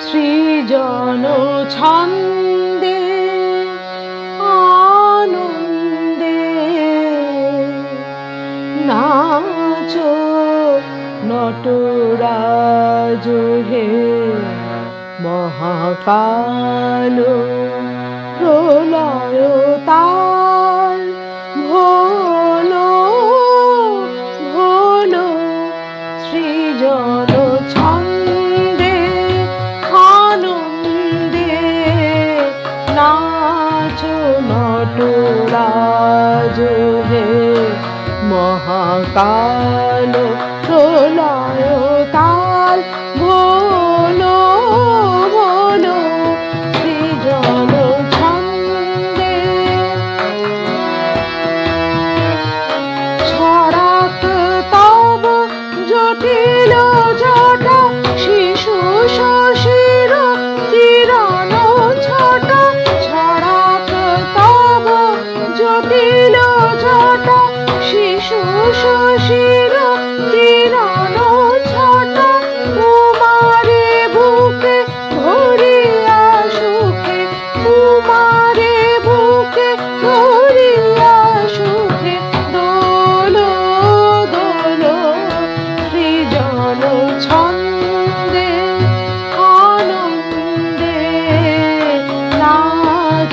সৃজন ছন্দে আনন্দে নাচো নটরাজ হে মহাকাল প্রলয় নটরাজ হে মহাকাল প্রলয় তাল ভোলো ভোলো সৃজন ছন্দে। ছড়াক তব জটিল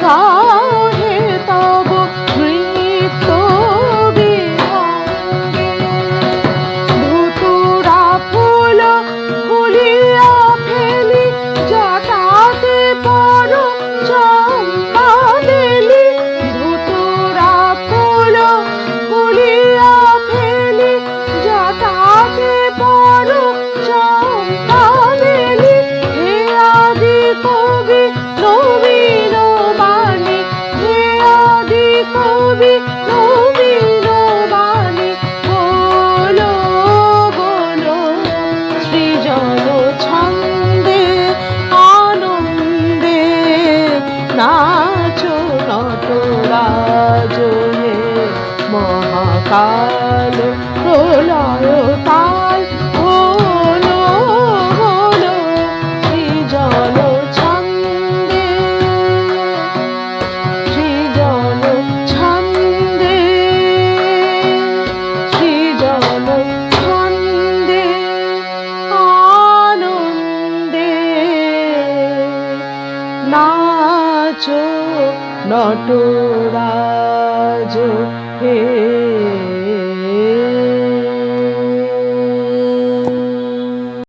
好 মহাকাল প্রলয় তাল বলো বলো সৃজন ছন্দে। সৃজন ছন্দে। সৃজন ছন্দে আনন্দে। নাচো নটরাজ hey.